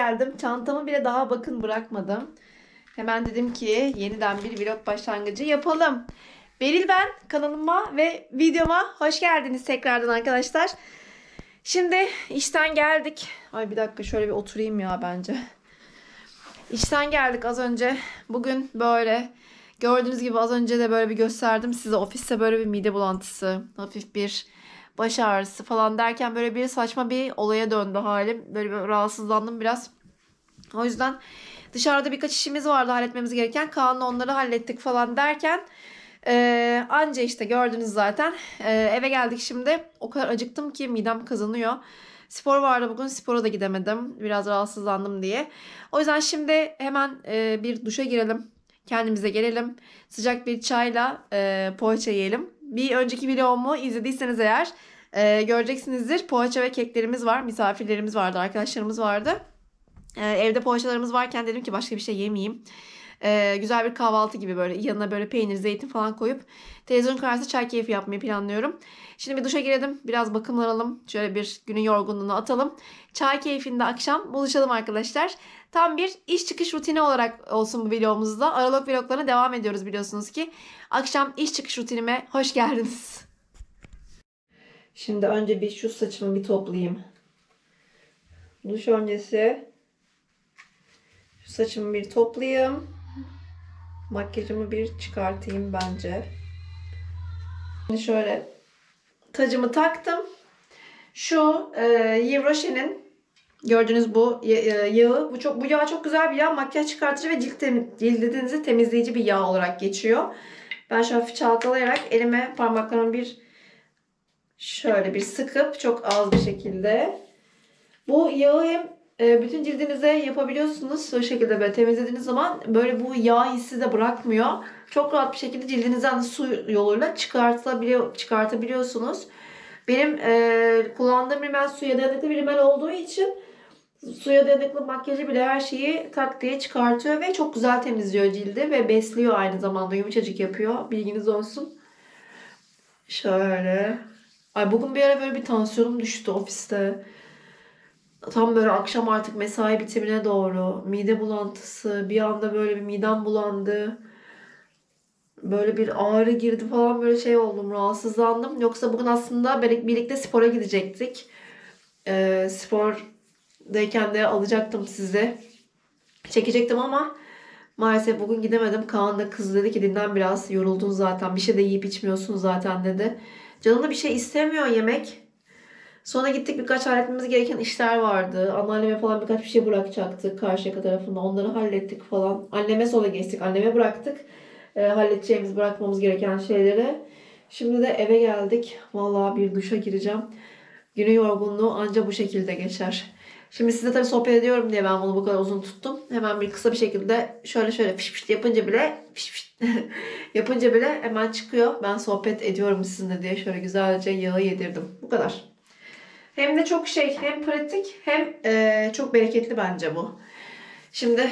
geldim. Çantamı bile daha bakın bırakmadım. Hemen dedim ki yeniden bir vlog başlangıcı yapalım. Beril ben kanalıma ve videoma hoş geldiniz tekrardan arkadaşlar. Şimdi işten geldik. Ay bir dakika şöyle bir oturayım ya bence. İşten geldik az önce. Bugün böyle gördüğünüz gibi az önce de böyle bir gösterdim size. Ofiste böyle bir mide bulantısı, hafif bir baş ağrısı falan derken böyle bir saçma bir olaya döndü halim. Böyle bir rahatsızlandım biraz. O yüzden dışarıda birkaç işimiz vardı halletmemiz gereken. Kaan'la onları hallettik falan derken ee, anca işte gördünüz zaten. Ee, eve geldik şimdi. O kadar acıktım ki midem kazanıyor. Spor vardı bugün. Spora da gidemedim. Biraz rahatsızlandım diye. O yüzden şimdi hemen e, bir duşa girelim. Kendimize gelelim. Sıcak bir çayla e, poğaça yiyelim. Bir önceki videomu izlediyseniz eğer e, göreceksinizdir. Poğaça ve keklerimiz var. Misafirlerimiz vardı. Arkadaşlarımız vardı. E, evde poğaçalarımız varken dedim ki başka bir şey yemeyeyim. E, güzel bir kahvaltı gibi böyle yanına böyle peynir, zeytin falan koyup televizyon karşısında çay keyfi yapmayı planlıyorum. Şimdi bir duşa girelim. Biraz bakımlanalım. Şöyle bir günün yorgunluğunu atalım. Çay keyfinde akşam buluşalım arkadaşlar. Tam bir iş çıkış rutini olarak olsun bu videomuzda. Aralık vloglarına devam ediyoruz biliyorsunuz ki. Akşam iş çıkış rutinime hoş geldiniz. Şimdi önce bir şu saçımı bir toplayayım. Duş öncesi şu saçımı bir toplayayım. Makyajımı bir çıkartayım bence. Şimdi şöyle tacımı taktım. Şu e, Yves Rocher'in gördüğünüz bu e, yağı. Bu çok bu yağ çok güzel bir yağ. Makyaj çıkartıcı ve cilt temi- cildinizi temizleyici bir yağ olarak geçiyor. Ben şöyle hafif çalkalayarak elime parmaklarımı bir şöyle bir sıkıp çok az bir şekilde bu yağı hem e, bütün cildinize yapabiliyorsunuz. O şekilde böyle temizlediğiniz zaman böyle bu yağ hissi de bırakmıyor. Çok rahat bir şekilde cildinizden su yoluyla çıkartabiliyor, çıkartabiliyorsunuz. Benim e, kullandığım rimel suya dayanıklı bir rimel olduğu için suya dayanıklı makyajı bile her şeyi tak diye çıkartıyor ve çok güzel temizliyor cildi ve besliyor aynı zamanda yumuşacık yapıyor. Bilginiz olsun. Şöyle. Ay bugün bir ara böyle bir tansiyonum düştü ofiste. Tam böyle akşam artık mesai bitimine doğru mide bulantısı, bir anda böyle bir midem bulandı. Böyle bir ağrı girdi falan böyle şey oldum, rahatsızlandım. Yoksa bugün aslında birlikte spora gidecektik. Ee, spordayken de alacaktım sizi. Çekecektim ama maalesef bugün gidemedim. Kaan da kız dedi ki dinlen biraz yoruldun zaten. Bir şey de yiyip içmiyorsun zaten dedi. Canım bir şey istemiyor yemek. Sonra gittik birkaç halletmemiz gereken işler vardı. Anneanneme falan birkaç bir şey bırakacaktık Karşıyaka tarafında. Onları hallettik falan. Anneme sonra geçtik. Anneme bıraktık. E, halledeceğimiz, bırakmamız gereken şeyleri. Şimdi de eve geldik. Vallahi bir duşa gireceğim. Günün yorgunluğu anca bu şekilde geçer. Şimdi size tabii sohbet ediyorum diye ben bunu bu kadar uzun tuttum. Hemen bir kısa bir şekilde şöyle şöyle fiş fiş yapınca bile fiş fiş yapınca bile hemen çıkıyor. Ben sohbet ediyorum sizinle diye şöyle güzelce yağı yedirdim. Bu kadar. Hem de çok şey hem pratik hem eee, çok bereketli bence bu. Şimdi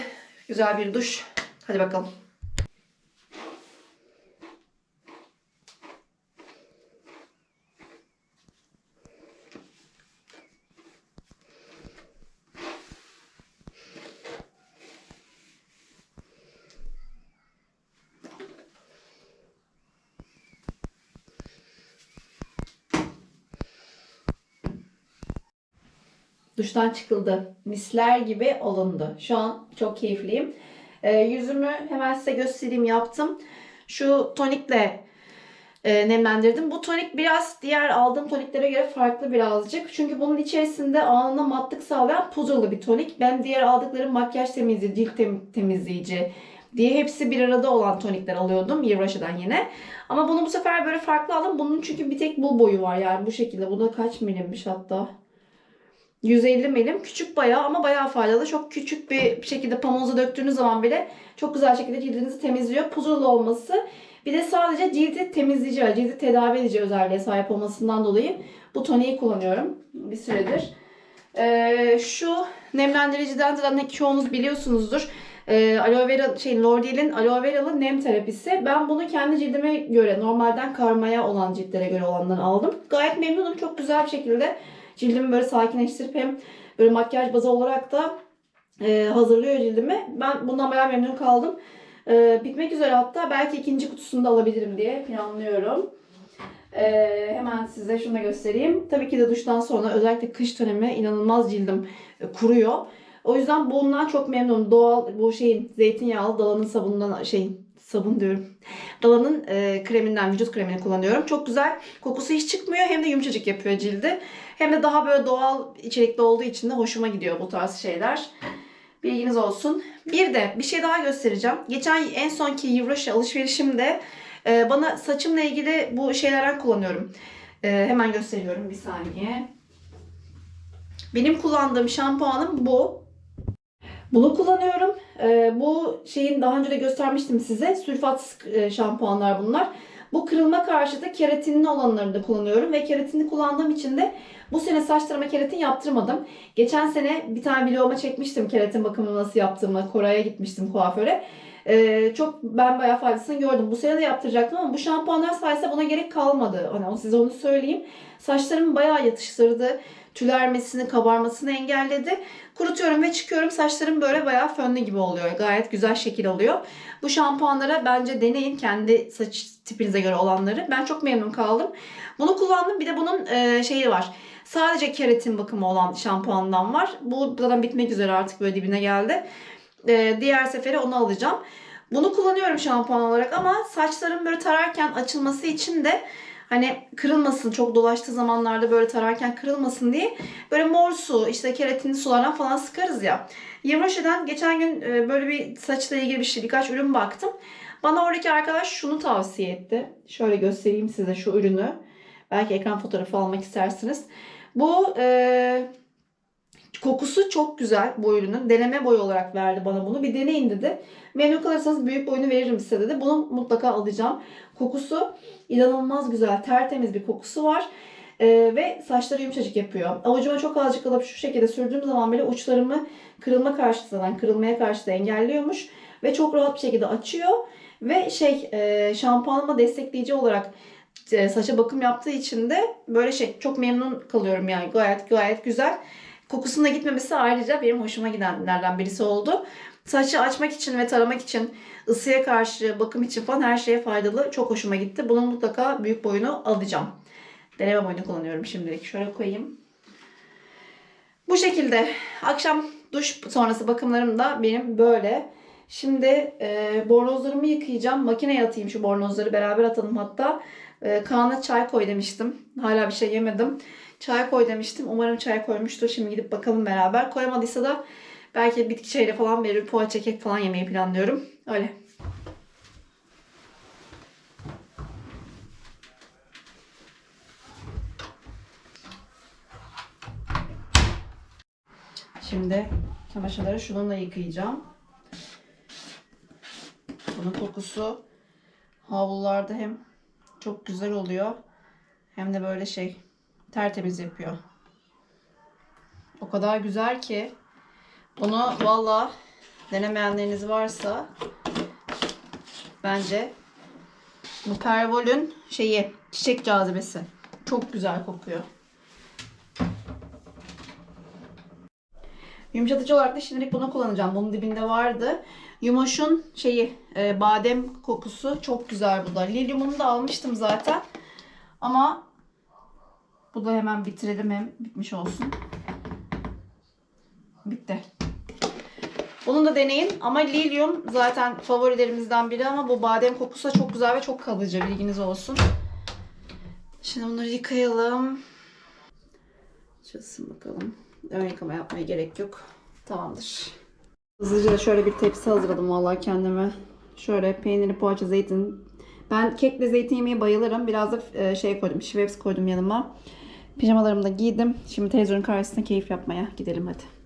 güzel bir duş. Hadi bakalım. Duştan çıkıldı. Misler gibi olundu. Şu an çok keyifliyim. Ee, yüzümü hemen size göstereyim yaptım. Şu tonikle e, nemlendirdim. Bu tonik biraz diğer aldığım toniklere göre farklı birazcık. Çünkü bunun içerisinde anında matlık sağlayan pudralı bir tonik. Ben diğer aldıklarım makyaj temizleyici, cilt tem- temizleyici diye hepsi bir arada olan tonikler alıyordum Rocher'dan yine. Ama bunu bu sefer böyle farklı aldım. Bunun çünkü bir tek bu boyu var yani bu şekilde. Bu da kaç milimmiş hatta. 150 milim. Küçük bayağı ama bayağı faydalı. Çok küçük bir şekilde pamuğunuza döktüğünüz zaman bile çok güzel şekilde cildinizi temizliyor. Pudralı olması bir de sadece cildi temizleyici, cildi tedavi edici özelliğe sahip olmasından dolayı bu toniği kullanıyorum bir süredir. Ee, şu nemlendiriciden zaten çoğunuz biliyorsunuzdur. Ee, aloe vera, şey, L'Oreal'in aloe veralı nem terapisi. Ben bunu kendi cildime göre, normalden karmaya olan ciltlere göre olandan aldım. Gayet memnunum. Çok güzel bir şekilde cildimi böyle sakinleştirip hem Böyle makyaj bazı olarak da e, hazırlıyor cildimi. Ben bundan bayağı memnun kaldım. E, bitmek üzere hatta belki ikinci kutusunu da alabilirim diye planlıyorum. E, hemen size şunu da göstereyim. Tabii ki de duştan sonra özellikle kış dönemi inanılmaz cildim e, kuruyor. O yüzden bundan çok memnunum. Doğal bu şeyin zeytinyağlı dalanın sabunundan şey sabun diyorum. Dalanın e, kreminden vücut kremini kullanıyorum. Çok güzel. Kokusu hiç çıkmıyor. Hem de yumuşacık yapıyor cildi. Hem de daha böyle doğal içerikli olduğu için de hoşuma gidiyor bu tarz şeyler. Bilginiz olsun. Bir de bir şey daha göstereceğim. Geçen en sonki Yivroşa alışverişimde e, bana saçımla ilgili bu şeylerden kullanıyorum. E, hemen gösteriyorum bir saniye. Benim kullandığım şampuanım bu. Bunu kullanıyorum. Ee, bu şeyin daha önce de göstermiştim size. Sülfatsız e, şampuanlar bunlar. Bu kırılma karşıtı keratinli olanlarını da kullanıyorum. Ve keratinli kullandığım için de bu sene saçlarıma keratin yaptırmadım. Geçen sene bir tane vloguma çekmiştim keratin bakımını nasıl yaptığımı. Kore'ye gitmiştim kuaföre. Ee, çok ben bayağı faydasını gördüm. Bu sene de yaptıracaktım ama bu şampuanlar sayesinde buna gerek kalmadı. Hani size onu söyleyeyim. Saçlarımı bayağı yatıştırdı. Tülermesini, kabarmasını engelledi. Kurutuyorum ve çıkıyorum. Saçlarım böyle bayağı fönlü gibi oluyor. Gayet güzel şekil oluyor. Bu şampuanlara bence deneyin kendi saç tipinize göre olanları. Ben çok memnun kaldım. Bunu kullandım. Bir de bunun e, şeyi var. Sadece keratin bakımı olan şampuandan var. Bu zaten bitmek üzere artık böyle dibine geldi. E, diğer sefere onu alacağım. Bunu kullanıyorum şampuan olarak ama saçlarım böyle tararken açılması için de hani kırılmasın çok dolaştığı zamanlarda böyle tararken kırılmasın diye böyle mor su işte keratinli sulardan falan sıkarız ya. Yivroşe'den geçen gün e, böyle bir saçla ilgili bir şey birkaç ürün baktım. Bana oradaki arkadaş şunu tavsiye etti. Şöyle göstereyim size şu ürünü. Belki ekran fotoğrafı almak istersiniz. Bu e, kokusu çok güzel bu ürünün. Deneme boyu olarak verdi bana bunu. Bir deneyin dedi. Memnun kalırsanız büyük boyunu veririm size dedi. Bunu mutlaka alacağım. Kokusu inanılmaz güzel. Tertemiz bir kokusu var. Ee, ve saçları yumuşacık yapıyor. Avucuma çok azıcık alıp şu şekilde sürdüğüm zaman bile uçlarımı kırılma karşısından kırılmaya karşı da engelliyormuş. Ve çok rahat bir şekilde açıyor. Ve şey e, şampuanıma destekleyici olarak e, saça bakım yaptığı için de böyle şey çok memnun kalıyorum yani gayet gayet güzel. Kokusunun da gitmemesi ayrıca benim hoşuma gidenlerden birisi oldu. Saçı açmak için ve taramak için, ısıya karşı, bakım için falan her şeye faydalı. Çok hoşuma gitti. Bunun mutlaka büyük boyunu alacağım. Deneme boyunu kullanıyorum şimdilik. Şöyle koyayım. Bu şekilde akşam duş sonrası bakımlarım da benim böyle. Şimdi e, bornozlarımı yıkayacağım. Makineye atayım şu bornozları beraber atalım hatta. E, Kaan'a çay koy demiştim. Hala bir şey yemedim. Çay koy demiştim. Umarım çay koymuştur. Şimdi gidip bakalım beraber. Koyamadıysa da belki bitki çayıyla falan verir. Poğaça kek falan yemeyi planlıyorum. Öyle. Şimdi çamaşırları şununla yıkayacağım. Bunun kokusu havlularda hem çok güzel oluyor hem de böyle şey tertemiz yapıyor. O kadar güzel ki bunu valla denemeyenleriniz varsa bence bu Pervol'ün şeyi çiçek cazibesi. Çok güzel kokuyor. Yumuşatıcı olarak da şimdilik bunu kullanacağım. Bunun dibinde vardı. Yumoş'un şeyi e, badem kokusu çok güzel bu da. Lilyum'unu da almıştım zaten. Ama bu da hemen bitirelim hem bitmiş olsun. Bitti. Bunu da deneyin ama lilyum zaten favorilerimizden biri ama bu badem kokusu da çok güzel ve çok kalıcı bilginiz olsun. Şimdi bunları yıkayalım. Çalışsın bakalım. Ön yıkama yapmaya gerek yok. Tamamdır. Hızlıca da şöyle bir tepsi hazırladım vallahi kendime. Şöyle peynirli poğaça zeytin. Ben kekle zeytin yemeye bayılırım. Biraz da e, şey koydum. Schweppes koydum yanıma. Pijamalarımı da giydim. Şimdi televizyonun karşısında keyif yapmaya gidelim hadi.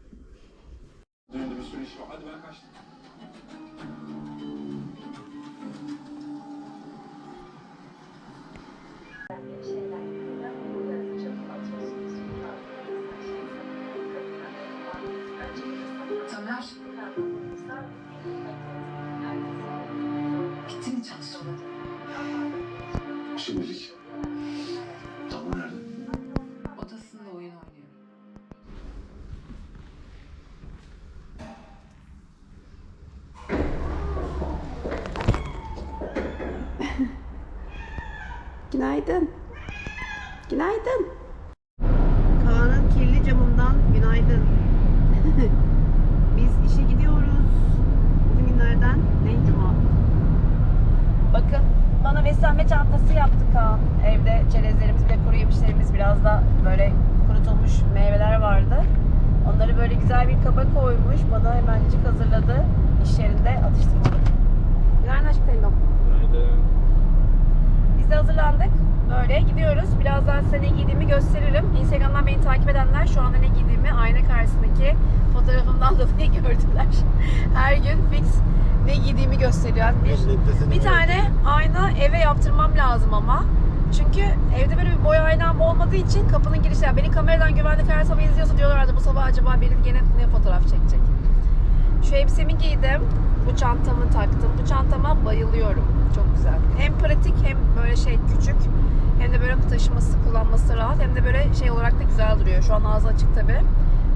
Günaydın. Günaydın. Kaan'ın kirli camından günaydın. Biz işe gidiyoruz. Bugün günlerden ne cuma? Bakın bana beslenme çantası yaptı Kaan. Evde çerezlerimiz ve kuru yemişlerimiz biraz da böyle kurutulmuş meyveler vardı. Onları böyle güzel bir kaba koymuş. Bana hemencik hazırladı. İş yerinde atıştırmalık. Günaydın aşk Telom. De hazırlandık. Böyle gidiyoruz. Birazdan size ne giydiğimi gösteririm. Instagram'dan beni takip edenler şu anda ne giydiğimi ayna karşısındaki fotoğrafımdan dolayı gördüler. Her gün fix ne giydiğimi gösteriyor. Bir, bir tane ayna eve yaptırmam lazım ama. Çünkü evde böyle bir boy aynam olmadığı için kapının girişi. Yani beni kameradan güvenlik her sabah izliyorsa diyorlardı bu sabah acaba biri gene ne fotoğraf çekecek. Şu elbisemi giydim. Bu çantamı taktım. Bu çantama bayılıyorum. Çok güzel. Hem pratik hem böyle şey küçük. Hem de böyle taşıması, kullanması rahat. Hem de böyle şey olarak da güzel duruyor. Şu an ağzı açık tabi.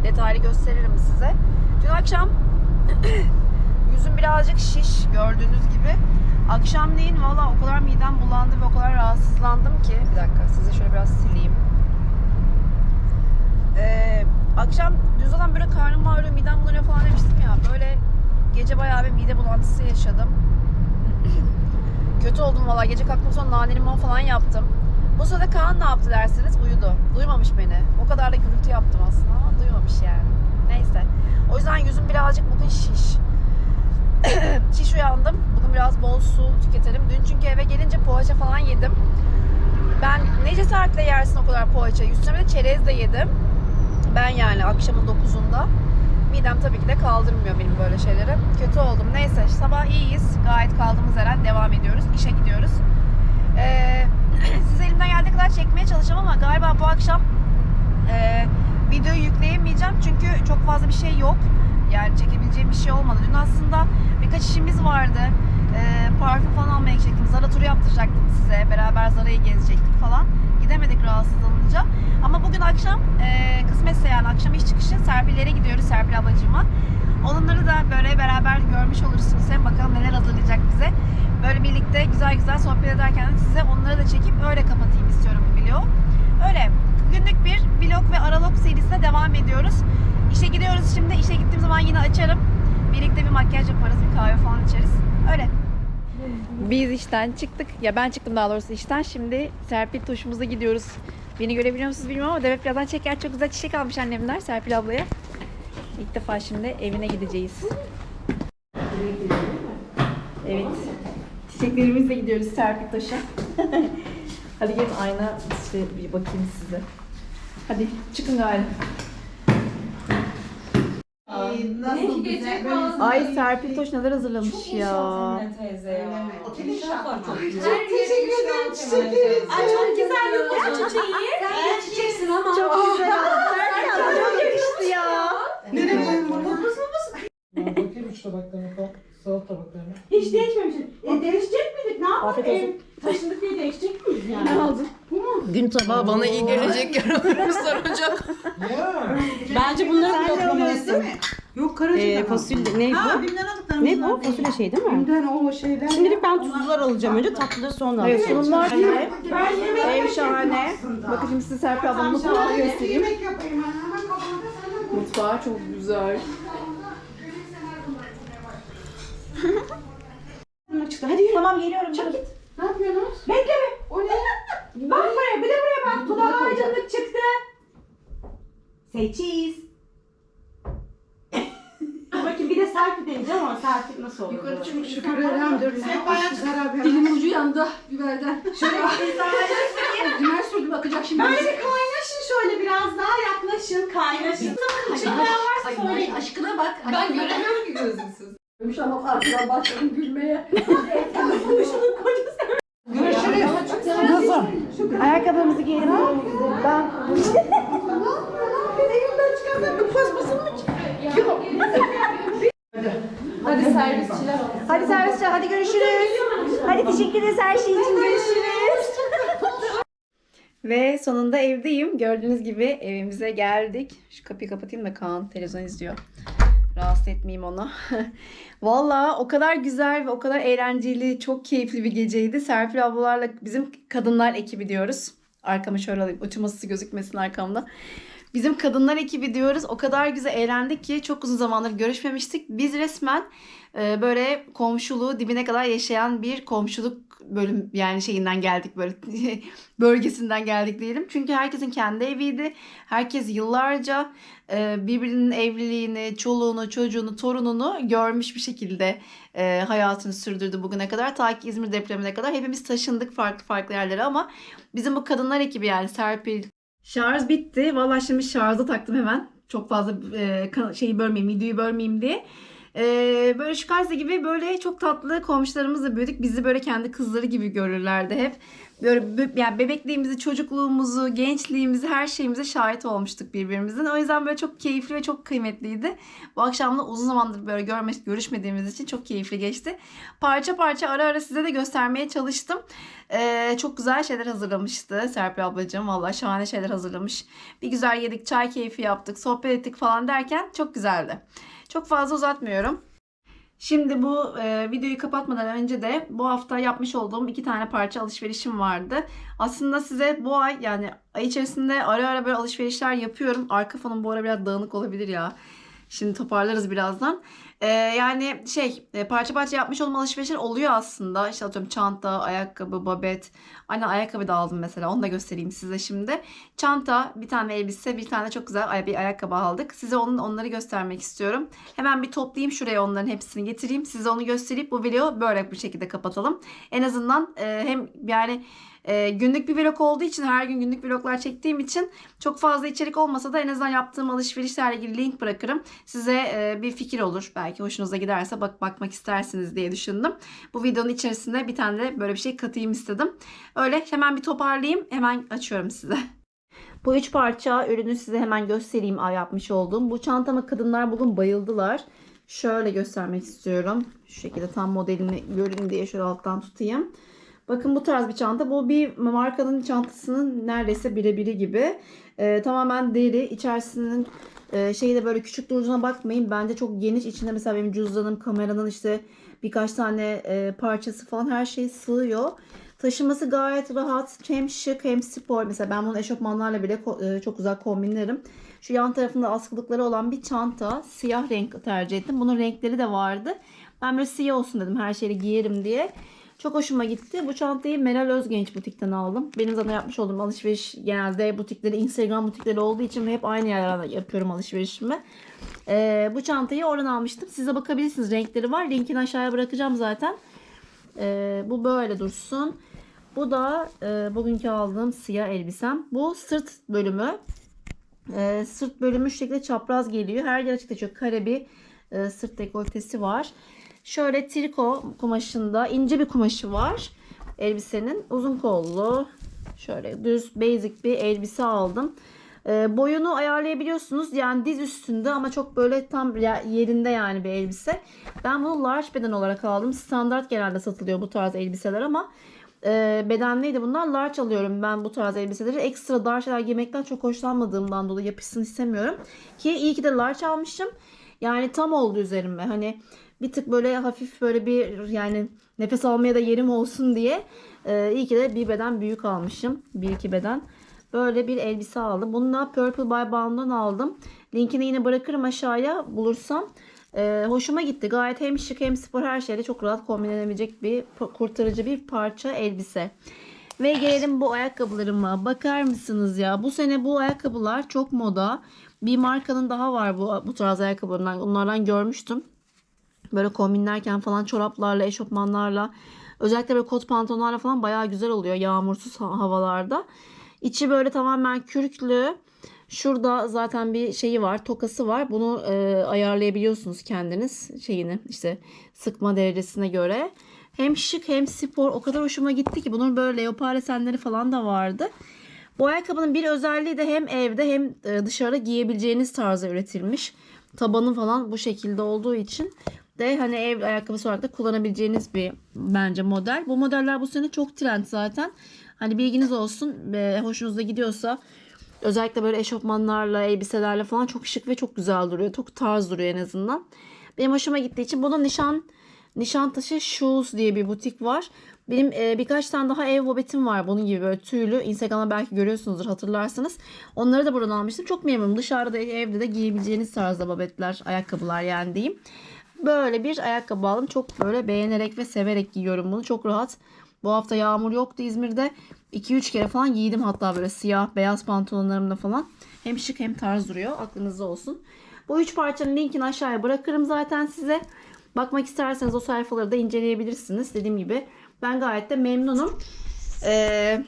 Detaylı gösteririm size. Dün akşam yüzüm birazcık şiş gördüğünüz gibi. Akşamleyin valla o kadar midem bulandı ve o kadar rahatsızlandım ki. Bir dakika size şöyle biraz sileyim. Ee, akşam dün zaten böyle karnım ağrıyor, midem bulanıyor falan demiştim ya. Böyle gece bayağı bir mide bulantısı yaşadım. Kötü oldum valla. Gece kalktım sonra nane limon falan yaptım. Bu sırada Kaan ne yaptı dersiniz? Uyudu. Duymamış beni. O kadar da gürültü yaptım aslında ama duymamış yani. Neyse. O yüzden yüzüm birazcık bugün şiş. şiş uyandım. Bugün biraz bol su tüketelim. Dün çünkü eve gelince poğaça falan yedim. Ben ne cesaretle yersin o kadar poğaçayı. Üstüne de çerez de yedim. Ben yani akşamın 9'unda. Midem tabii ki de kaldırmıyor benim böyle şeyleri. Kötü oldum. Neyse sabah iyiyiz. Gayet kaldığımız yerden devam ediyoruz. İşe gidiyoruz. Ee, size elimden geldiği kadar çekmeye çalışacağım ama galiba bu akşam e, videoyu yükleyemeyeceğim. Çünkü çok fazla bir şey yok. Yani çekebileceğim bir şey olmadı. Dün aslında birkaç işimiz vardı. Ee, parfüm falan almaya gidecektim. Zara turu yaptıracaktım size. Beraber Zara'yı gezecektik falan. Gidemedik rahatsızlanınca. Ama bugün akşam e, kısmetse yani akşam iş çıkışı Serpil'lere gidiyoruz Serpil ablacığıma. Onları da böyle beraber görmüş olursunuz. Hem bakalım neler hazırlayacak bize. Böyle birlikte güzel güzel sohbet ederken de size onları da çekip öyle kapatayım istiyorum bu vlogu. Öyle günlük bir vlog ve aralog serisine devam ediyoruz. İşe gidiyoruz şimdi. İşe gittiğim zaman yine açarım. Birlikte bir makyaj yaparız, bir kahve falan içeriz. Öyle. Biz işten çıktık. Ya ben çıktım daha doğrusu işten. Şimdi Serpil tuşumuza gidiyoruz. Beni görebiliyor musunuz bilmiyorum ama Demet birazdan çeker. Çok güzel çiçek almış annemler Serpil ablaya. İlk defa şimdi evine gideceğiz. Evet. Çiçeklerimizle gidiyoruz Serpil Taş'a. Hadi gelin ayna işte bir bakayım size. Hadi çıkın gari. Nasıl güzel. Ay Serpil Taş neler hazırlamış ya. teyze ya. Otel inşaatı. Çok Çok teşekkür ederim çiçekleriniz. Ay çok güzel ya çiçeği. Sen çiçeksin ama. Çok güzel. Serpil abla çok yakıştı ya. Nereye koyayım bunu? Bakayım üç tabaklarına falan. Salata tabaklarına. Hiç değişmemişsin. E değişecek miydik? Ne yapalım? Afiyet olsun. Ev taşındık diye değişecek miyiz yani? Ne aldın? Gün tabağı bana iyi gelecek soracak. Ya. Bence bunları Sen de bloklamalısın. Değil Karaciğer. Ee, fasulye ne Ha bu? aldıklarımız Ne bu? bunlar değil. Fasulye şey değil mi? Bimden o şeyler. Şimdilik ben tuzlular alacağım önce tatlıları sonra Evet alacağım. sunumlar Ben yemek Ev şahane. Bakın şimdi size Serpil ablamın Tam mutfağını göstereyim. Yemek yapayım. Hemen kafamda sen de Mutfağı çok güzel. çıktı. Hadi yürü. Tamam geliyorum. Çık git. Ne yapıyorsunuz? Bekle be. O ne? Bak buraya bir de buraya bak. Koyacağım. aydınlık çıktı. Say cheese. Dur bakayım bir de selfie deneyeceğim ama selfie nasıl olur? Yukarı çıkmış şükür elhamdülillah. Hep bayağı zarar Dilimin ucu yandı biberden. Şöyle biber sürdüm akacak şimdi. Böyle kaynaşın şöyle biraz daha yaklaşın kaynaşın. Çıkmayan varsa söyleyin. Aşkına bak. Ben göremiyorum ki gözüksüz. Görmüş ama arkadan başladım gülmeye. Görüşürüz. Ayakkabımızı giyelim. Ben Elimden çıkardım. Kıpasmasın mı? Hadi servisçiler. Hadi servisçi hadi görüşürüz. Hadi teşekkür ederiz her şey için görüşürüz. Ve sonunda evdeyim. Gördüğünüz gibi evimize geldik. Şu kapıyı kapatayım da Kaan televizyon izliyor. Rahatsız etmeyeyim onu. Valla o kadar güzel ve o kadar eğlenceli, çok keyifli bir geceydi. Serpil ablalarla bizim kadınlar ekibi diyoruz. Arkamı şöyle alayım. Uçması gözükmesin arkamda. Bizim kadınlar ekibi diyoruz. O kadar güzel eğlendik ki çok uzun zamandır görüşmemiştik. Biz resmen e, böyle komşuluğu dibine kadar yaşayan bir komşuluk bölüm yani şeyinden geldik böyle bölgesinden geldik diyelim. Çünkü herkesin kendi eviydi. Herkes yıllarca e, birbirinin evliliğini, çoluğunu, çocuğunu, torununu görmüş bir şekilde e, hayatını sürdürdü bugüne kadar. Ta ki İzmir depremine kadar hepimiz taşındık farklı farklı yerlere ama bizim bu kadınlar ekibi yani Serpil. Şarj bitti. Vallahi şimdi şarjı taktım hemen. Çok fazla e, şeyi bölmeyeyim, videoyu bölmeyeyim diye. E, böyle şu karşıda gibi böyle çok tatlı komşularımızla büyüdük. Bizi böyle kendi kızları gibi görürlerdi hep. Böyle yani bebekliğimizi, çocukluğumuzu, gençliğimizi, her şeyimize şahit olmuştuk birbirimizin. O yüzden böyle çok keyifli ve çok kıymetliydi. Bu akşam da uzun zamandır böyle görme, görüşmediğimiz için çok keyifli geçti. Parça parça ara ara size de göstermeye çalıştım. Ee, çok güzel şeyler hazırlamıştı Serpil ablacığım. Vallahi şahane şeyler hazırlamış. Bir güzel yedik, çay keyfi yaptık, sohbet ettik falan derken çok güzeldi. Çok fazla uzatmıyorum. Şimdi bu e, videoyu kapatmadan önce de bu hafta yapmış olduğum iki tane parça alışverişim vardı. Aslında size bu ay yani ay içerisinde ara ara böyle alışverişler yapıyorum. Arka fonum bu ara biraz dağınık olabilir ya. Şimdi toparlarız birazdan. E, yani şey e, parça parça yapmış olduğum alışverişler oluyor aslında. İşte atıyorum çanta, ayakkabı, babet. Aynen ayakkabı da aldım mesela. Onu da göstereyim size şimdi. Çanta, bir tane elbise, bir tane çok güzel bir ayakkabı aldık. Size onun onları göstermek istiyorum. Hemen bir toplayayım şuraya onların hepsini getireyim. Size onu gösterip bu video böyle bir şekilde kapatalım. En azından e, hem yani e, günlük bir vlog olduğu için her gün günlük vloglar çektiğim için çok fazla içerik olmasa da en azından yaptığım alışverişlerle ilgili link bırakırım. Size e, bir fikir olur. Belki hoşunuza giderse bak bakmak istersiniz diye düşündüm. Bu videonun içerisinde bir tane de böyle bir şey katayım istedim. Öyle hemen bir toparlayayım. Hemen açıyorum size. Bu üç parça ürünü size hemen göstereyim ay yapmış olduğum. Bu çantama kadınlar bugün bayıldılar. Şöyle göstermek istiyorum. Şu şekilde tam modelini görün diye şöyle alttan tutayım. Bakın bu tarz bir çanta. Bu bir markanın çantasının neredeyse birebiri gibi. Ee, tamamen deri. İçerisinin e, şeyi de böyle küçük durduğuna bakmayın. Bence çok geniş. İçinde mesela benim cüzdanım, kameranın işte birkaç tane e, parçası falan her şey sığıyor. Taşıması gayet rahat. Hem şık hem spor. Mesela ben bunu eşofmanlarla bile e, çok güzel kombinlerim. Şu yan tarafında askılıkları olan bir çanta. Siyah renk tercih ettim. Bunun renkleri de vardı. Ben böyle siyah olsun dedim her şeyi giyerim diye. Çok hoşuma gitti. Bu çantayı Meral Özgenç butikten aldım. Benim zaten yapmış olduğum alışveriş genelde butikleri, Instagram butikleri olduğu için hep aynı yerlerden yapıyorum alışverişimi. Ee, bu çantayı oradan almıştım. Size bakabilirsiniz. Renkleri var. Linkini aşağıya bırakacağım zaten. Ee, bu böyle dursun. Bu da e, bugünkü aldığım siyah elbisem. Bu sırt bölümü. Ee, sırt bölümü şekilde çapraz geliyor. Her yer açıkta çok kare bir e, sırt dekoltesi var. Şöyle triko kumaşında ince bir kumaşı var. Elbisenin uzun kollu şöyle düz basic bir elbise aldım. Ee, boyunu ayarlayabiliyorsunuz. Yani diz üstünde ama çok böyle tam yerinde yani bir elbise. Ben bunu large beden olarak aldım. Standart genelde satılıyor bu tarz elbiseler ama e, bedenliydi bunlar. Large alıyorum ben bu tarz elbiseleri. Ekstra dar şeyler giymekten çok hoşlanmadığımdan dolayı yapışsın istemiyorum. Ki iyi ki de large almışım. Yani tam oldu üzerime. Hani bir tık böyle hafif böyle bir yani nefes almaya da yerim olsun diye e, iyi ki de bir beden büyük almışım. Bir iki beden. Böyle bir elbise aldım. Bunu da Purple by Bound'dan aldım. Linkini yine bırakırım aşağıya bulursam. E, hoşuma gitti. Gayet hem şık hem spor her şeyle çok rahat kombinlenebilecek bir kurtarıcı bir parça elbise. Ve gelelim bu ayakkabılarıma. Bakar mısınız ya? Bu sene bu ayakkabılar çok moda. Bir markanın daha var bu, bu tarz ayakkabılarından. Onlardan görmüştüm. Böyle kombinlerken falan çoraplarla, eşofmanlarla özellikle böyle kot pantolonlarla falan bayağı güzel oluyor yağmursuz ha- havalarda. İçi böyle tamamen kürklü. Şurada zaten bir şeyi var, tokası var. Bunu e, ayarlayabiliyorsunuz kendiniz şeyini işte sıkma derecesine göre. Hem şık hem spor o kadar hoşuma gitti ki bunun böyle leopar desenleri falan da vardı. Bu ayakkabının bir özelliği de hem evde hem e, dışarıda giyebileceğiniz tarzda üretilmiş. Tabanı falan bu şekilde olduğu için de hani ev ayakkabısı olarak da kullanabileceğiniz bir bence model. Bu modeller bu sene çok trend zaten. Hani bilginiz olsun. E, hoşunuza gidiyorsa Özellikle böyle eşofmanlarla, elbiselerle falan çok şık ve çok güzel duruyor. Çok tarz duruyor en azından. Benim hoşuma gittiği için bunun nişan Nişantaşı Shoes diye bir butik var. Benim e, birkaç tane daha ev bobetim var bunun gibi böyle tüylü. Instagram'da belki görüyorsunuzdur hatırlarsınız. Onları da buradan almıştım. Çok memnunum. Dışarıda evde de giyebileceğiniz tarzda babetler, ayakkabılar yani diyeyim. Böyle bir ayakkabı aldım. Çok böyle beğenerek ve severek giyiyorum bunu. Çok rahat. Bu hafta yağmur yoktu İzmir'de. 2-3 kere falan giydim hatta böyle siyah beyaz pantolonlarımla falan. Hem şık hem tarz duruyor. Aklınızda olsun. Bu üç parçanın linkini aşağıya bırakırım zaten size. Bakmak isterseniz o sayfaları da inceleyebilirsiniz. Dediğim gibi ben gayet de memnunum. Ee,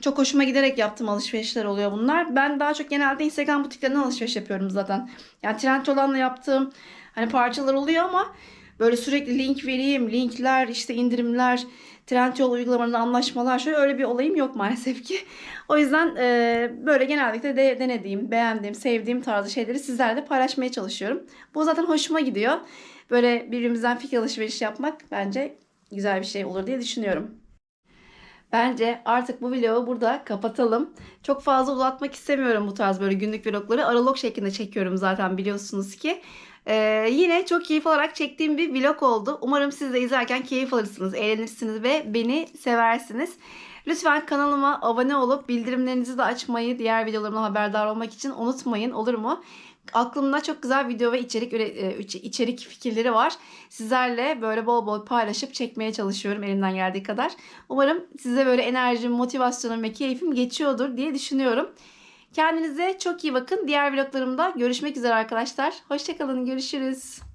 çok hoşuma giderek yaptığım alışverişler oluyor bunlar. Ben daha çok genelde Instagram butiklerinden alışveriş yapıyorum zaten. Yani Trendyol'dan yaptığım hani parçalar oluyor ama böyle sürekli link vereyim, linkler, işte indirimler, Trendyol uygulamalarında anlaşmalar şöyle öyle bir olayım yok maalesef ki. O yüzden e, böyle genellikle de denediğim, beğendiğim, sevdiğim tarzı şeyleri sizlerle paylaşmaya çalışıyorum. Bu zaten hoşuma gidiyor. Böyle birbirimizden fikir alışveriş yapmak bence güzel bir şey olur diye düşünüyorum. Bence artık bu vlogu burada kapatalım. Çok fazla uzatmak istemiyorum bu tarz böyle günlük vlogları. Aralog şeklinde çekiyorum zaten biliyorsunuz ki. Ee, yine çok keyif alarak çektiğim bir vlog oldu. Umarım siz de izlerken keyif alırsınız, eğlenirsiniz ve beni seversiniz. Lütfen kanalıma abone olup bildirimlerinizi de açmayı, diğer videolarımdan haberdar olmak için unutmayın olur mu? Aklımda çok güzel video ve içerik e, içerik fikirleri var. Sizlerle böyle bol bol paylaşıp çekmeye çalışıyorum elimden geldiği kadar. Umarım size böyle enerjim, motivasyonum ve keyfim geçiyordur diye düşünüyorum. Kendinize çok iyi bakın. Diğer vloglarımda görüşmek üzere arkadaşlar. Hoşçakalın. Görüşürüz.